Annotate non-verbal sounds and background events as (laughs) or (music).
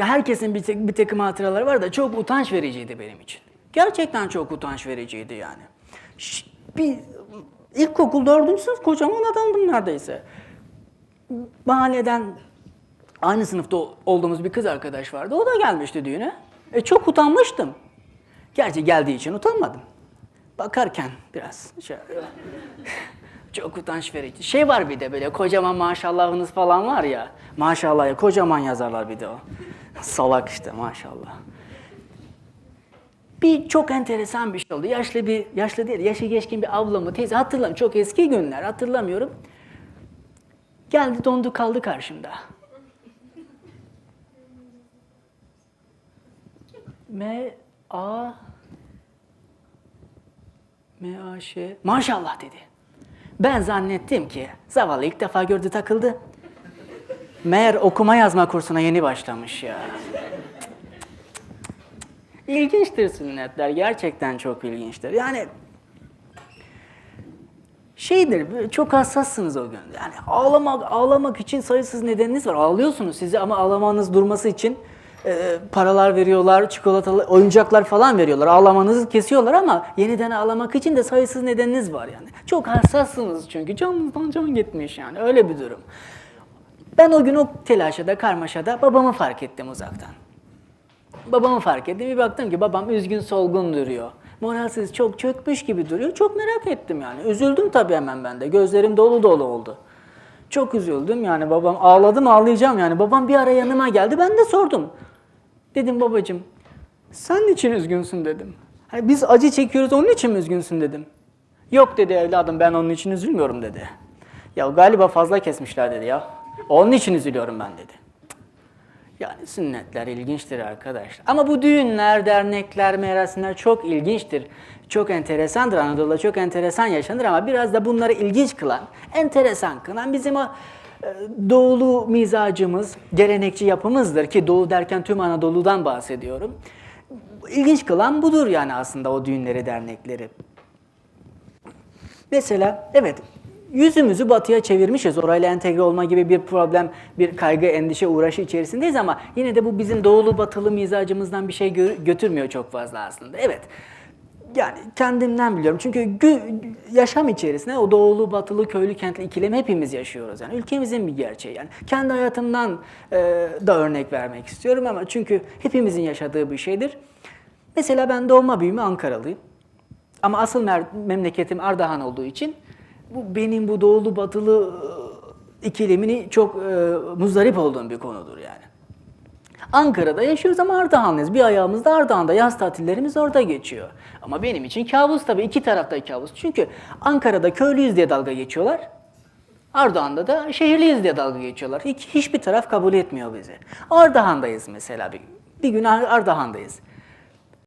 Ya herkesin bir, bir takım hatıraları var da çok utanç vericiydi benim için. Gerçekten çok utanç vericiydi yani. Ş- Bir ilkokul dördüncü sınıf kocaman adamdım neredeyse. Mahalleden aynı sınıfta olduğumuz bir kız arkadaş vardı. O da gelmişti düğüne. E çok utanmıştım. Gerçi geldiği için utanmadım. Bakarken biraz şey, (laughs) çok utanç verici. Şey var bir de böyle kocaman maşallahınız falan var ya. Maşallah ya kocaman yazarlar bir de o. Salak işte maşallah. Bir çok enteresan bir şey oldu. Yaşlı bir, yaşlı değil, yaşı geçkin bir ablamı, teyze hatırlamıyorum. Çok eski günler hatırlamıyorum. Geldi dondu kaldı karşımda. M A M A Maşallah dedi. Ben zannettim ki zavallı ilk defa gördü takıldı. Meğer okuma yazma kursuna yeni başlamış ya. İlginçtir sünnetler. Gerçekten çok ilginçtir. Yani şeydir, çok hassassınız o gün. Yani ağlamak, ağlamak için sayısız nedeniniz var. Ağlıyorsunuz sizi ama ağlamanız durması için e, paralar veriyorlar, çikolatalı oyuncaklar falan veriyorlar. Ağlamanızı kesiyorlar ama yeniden ağlamak için de sayısız nedeniniz var yani. Çok hassassınız çünkü canınızdan can gitmiş yani öyle bir durum. Ben o gün o telaşada, karmaşada babamı fark ettim uzaktan. Babamı fark ettim. Bir baktım ki babam üzgün solgun duruyor. Moralsiz çok çökmüş gibi duruyor. Çok merak ettim yani. Üzüldüm tabii hemen ben de. Gözlerim dolu dolu oldu. Çok üzüldüm yani babam. Ağladım ağlayacağım yani. Babam bir ara yanıma geldi. Ben de sordum. Dedim babacığım sen niçin üzgünsün dedim. Hani biz acı çekiyoruz onun için mi üzgünsün dedim. Yok dedi evladım ben onun için üzülmüyorum dedi. Ya galiba fazla kesmişler dedi ya. Onun için üzülüyorum ben dedi. Yani sünnetler ilginçtir arkadaşlar. Ama bu düğünler, dernekler, merasimler çok ilginçtir. Çok enteresandır. Anadolu'da çok enteresan yaşanır ama biraz da bunları ilginç kılan, enteresan kılan bizim o e, doğulu mizacımız, gelenekçi yapımızdır ki doğu derken tüm Anadolu'dan bahsediyorum. İlginç kılan budur yani aslında o düğünleri, dernekleri. Mesela evet yüzümüzü batıya çevirmişiz. Orayla entegre olma gibi bir problem, bir kaygı, endişe, uğraşı içerisindeyiz ama yine de bu bizim doğulu batılı mizacımızdan bir şey gö- götürmüyor çok fazla aslında. Evet. Yani kendimden biliyorum. Çünkü yaşam içerisinde o doğulu, batılı, köylü, kentli ikilemi hepimiz yaşıyoruz. Yani ülkemizin bir gerçeği. Yani kendi hayatımdan e, da örnek vermek istiyorum ama çünkü hepimizin yaşadığı bir şeydir. Mesela ben doğma büyüme Ankaralıyım. Ama asıl memleketim Ardahan olduğu için bu benim bu doğulu batılı e, ikilemini çok e, muzdarip olduğum bir konudur yani. Ankara'da yaşıyoruz ama Ardahanlıyız. Bir ayağımız da Ardahan'da. Yaz tatillerimiz orada geçiyor. Ama benim için kabus tabii. iki tarafta kabus. Çünkü Ankara'da köylüyüz diye dalga geçiyorlar. Ardahan'da da şehirliyiz diye dalga geçiyorlar. Hiç, hiçbir taraf kabul etmiyor bizi. Ardahan'dayız mesela bir, bir gün Ar- Ardahan'dayız.